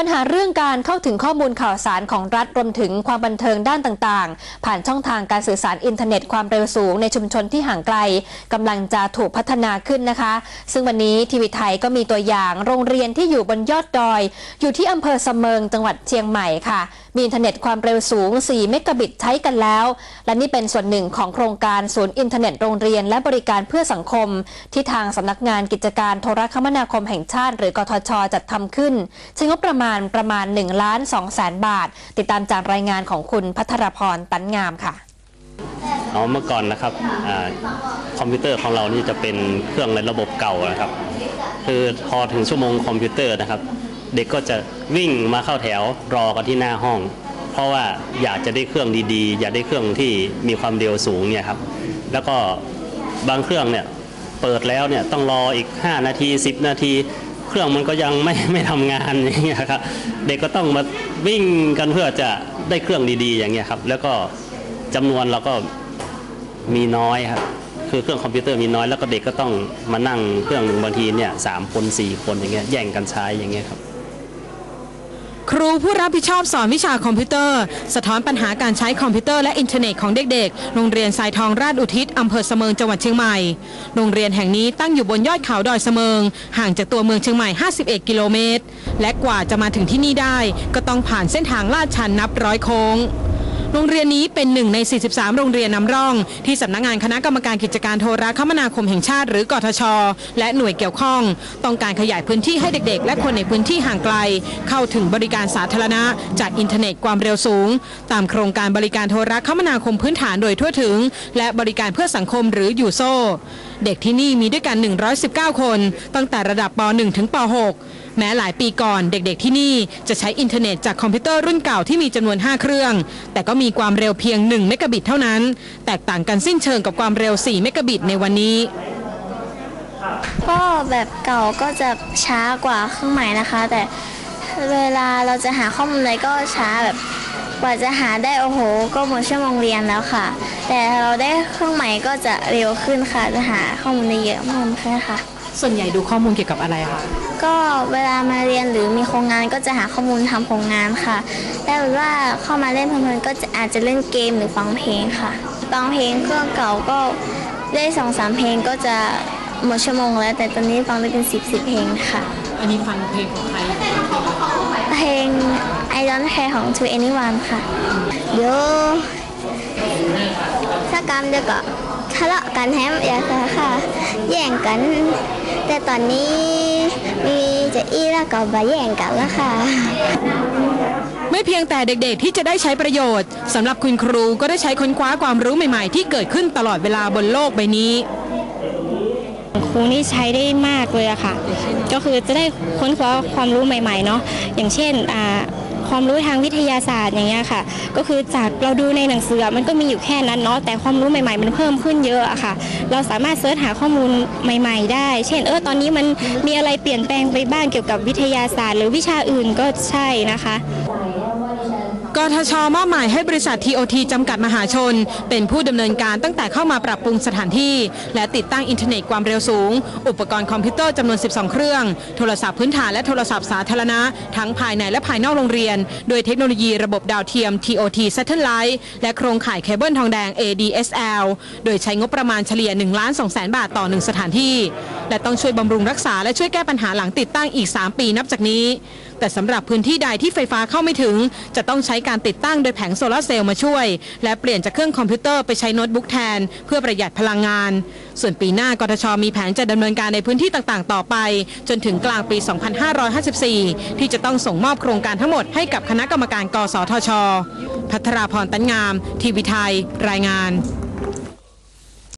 ปัญหาเรื่องการเข้าถึงข้อมูลข่าวสารของรัฐรวมถึงความบันเทิงด้านต่างๆ ผ่านช่องทางการสื่อสารอินเทอร์เน็ตความเร็วสูงในชุมชนที่ห่างไกลกำลังจะถูกพัฒนาขึ้นนะคะ ซึ่งวันนี้ทีวีไทยก็มีตัวอย่างโรงเรียนที่อยู่บนยอดดอย อยู่ที่อำเภอเสมิงจังหวัดเชียงใหม่ค่ะ มีอินเทอร์เน็ตความเร็วสูง 4 เมกะบิตใช้กันแล้ว และนี่เป็นส่วนหนึ่งของโครงการศูนย์อินเทอร์เน็ตโรงเรียนและบริการเพื่อสังคม ที่ทางสำนักงานกิจการโทรคมนาคมแห่งชาติ หรือกทช จัดทำขึ้นใช้งบประมาณประมาณ1ล้าน2แสนบาท ติดตามจากรายงานของคุณพัทรพรตันงามค่ะเอาเมื่อก่อนนะครับอคอมพิวเตอร์ของเรานี่จะเป็นเครื่องในระบบเก่านะครับ คือพอถึงชั่วโมงคอมพิวเตอร์นะครับ เด็กก็จะวิ่งมาเข้าแถวรอกันที่หน้าห้อง เพราะว่าอยากจะได้เครื่องดีๆ อยากได้เครื่องที่มีความเร็วสูงเนี่ยครับ แล้วก็บางเครื่องเนี่ยเปิดแล้วเนี่ยต้องรออีก 5 นาที 10 นาที เครื่องมันก็ยังไม่ไม่ทำงานอย่างเงี้ยครับเด็กก็ต้องมาวิ่งกันเพื่อจะได้เครื่องดีๆ อย่างเงี้ยครับ แล้วก็จำนวนเราก็มีน้อยครับคือเครื่องคอมพิวเตอร์มีน้อยแล้วก็เด็กก็ต้องมานั่งเครื่องหนึ่งบางทีเนี่ยสามคนสี่คนอย่างเงี้ยแย่งกันใช้อย่างเงี้ยครับ ครูผู้รับผิดชอบสอนวิชาคอมพิวเตอร์ สะท้อนปัญหาการใช้คอมพิวเตอร์และอินเทอร์เน็ตของเด็กๆ โรงเรียนสายทองราชอุทิศ อำเภอเสมิงจังหวัดเชียงใหม่ โรงเรียนแห่งนี้ตั้งอยู่บนยอดเขาดอยเสมิง ห่างจากตัวเมืองเชียงใหม่ 51 กิโลเมตร และกว่าจะมาถึงที่นี่ได้ ก็ต้องผ่านเส้นทางลาดชันนับร้อยโค้ง โรงเรียนนี้เป็นหนึ่งใน 43 โรงเรียนนำร่อง ที่สำนักงานคณะกรรมการกิจการโทรคมนาคมแห่งชาติหรือกทช และหน่วยเกี่ยวข้อง ต้องการขยายพื้นที่ให้เด็กๆ และคนในพื้นที่ห่างไกล เข้าถึงบริการสาธารณะ จากอินเทอร์เน็ตความเร็วสูง ตามโครงการบริการโทรคมนาคมพื้นฐานโดยทั่วถึง และบริการเพื่อสังคมหรือยูโซเด็กที่นี่มีด้วยกัน 119 คน ตั้งแต่ระดับป .1 ถึงป .6 แม้หลายปีก่อนเด็กๆที่นี่จะใช้อินเทอร์เน็ตจากคอมพิวเตอร์รุ่นเก่าที่มีจำนวน 5 เครื่อง แต่ก็มีความเร็วเพียง 1 เมกะบิตเท่านั้น แตกต่างกันสิ้นเชิงกับความเร็ว 4 เมกะบิตในวันนี้ ก็แบบเก่าก็จะช้ากว่าเครื่องใหม่นะคะ แต่เวลาเราจะหาข้อมูลอะไรก็ช้าแบบกว่าจะหาได้โอ้โห ก็หมดชั่วโมงเรียนแล้วค่ะ แต่เราได้เครื่องใหม่ก็จะเร็วขึ้นค่ะจะหาข้อมูลได้เยอะมากขึ้นค่ะ ส่วนใหญ่ดูข้อมูลเกี่ยวกับอะไรคะก็เวลามาเรียนหรือมีโครงงานก็จะหาข้อมูลทำโครงงานค่ะแต่ว่าเข้ามาเล่นเพลินๆก็จะอาจจะเล่นเกมหรือฟังเพลงค่ะฟังเพลงเครื่องเก่าก็ได้สองสามเพลงก็จะหมดชั่วโมงแล้ว แต่ตอนนี้ฟังได้เป็นสิบสิบเพลงค่ะ อันนี้ฟังเพลงของใครเพลง I Don't Care ของ To Anyone ค่ะเดี๋ยวถ้ากรรมเดี๋ยวก็ ทะเลาะกันแฮมอยากจะค่ะ แย่งกัน แต่ตอนนี้มีเจะอี้แล้วก็มาแย่งกันแล้วค่ะ ไม่เพียงแต่เด็กๆที่จะได้ใช้ประโยชน์สำหรับคุณครูก็ได้ใช้ค้นคว้าความรู้ใหม่ๆ ที่เกิดขึ้นตลอดเวลาบนโลกใบนี้ครูนี่ใช้ได้มากเลยอะค่ะ ก็คือจะได้ค้นคว้าความรู้ใหม่ๆเนาะอย่างเช่นอ่า ความรู้ทางวิทยาศาสตร์อย่างเงี้ยค่ะ ก็คือจากเราดูในหนังสือมันก็มีอยู่แค่นั้นเนาะแต่ความรู้ใหม่ๆ มันเพิ่มขึ้นเยอะอะค่ะ เราสามารถเสิร์ชหาข้อมูลใหม่ ๆ ได้ เช่นเออตอนนี้มันมีอะไรเปลี่ยนแปลงไปบ้างเกี่ยวกับวิทยาศาสตร์ หรือวิชาอื่นก็ใช่นะคะ กทชมอบหมายให้บริษัท TOT จำกัดมหาชน เป็นผู้ดำเนินการตั้งแต่เข้ามาปรับปรุงสถานที่ และติดตั้งอินเทอร์เน็ตความเร็วสูง อุปกรณ์คอมพิวเตอร์จำนวน 12 เครื่อง โทรศัพท์พื้นฐานและโทรศัพท์สาธารณะ ทั้งภายในและภายนอกโรงเรียน โดยเทคโนโลยีระบบดาวเทียม TOT Satellite และโครงข่ายเคเบิลทองแดง ADSL โดยใช้งบประมาณเฉลี่ย1ล้าน2แสนบาทต่อหนึ่งสถานที่ และต้องช่วยบำรุงรักษาและช่วยแก้ปัญหาหลังติดตั้งอีก 3 ปีนับจากนี้ แต่สำหรับพื้นที่ใดที่ไฟฟ้าเข้าไม่ถึง จะต้องใช้การติดตั้งโดยแผงโซลาร์เซลล์มาช่วย และเปลี่ยนจากเครื่องคอมพิวเตอร์ไปใช้โน้ตบุ๊กแทน เพื่อประหยัดพลังงาน ส่วนปีหน้ากทชมีแผนจะดำเนินการในพื้นที่ต่างๆ ต่อไป จนถึงกลางปี 2554 ที่จะต้องส่งมอบโครงการทั้งหมดให้กับคณะกรรมการ กสทช พัทราพรตันงาม ทีวีไทย รายงาน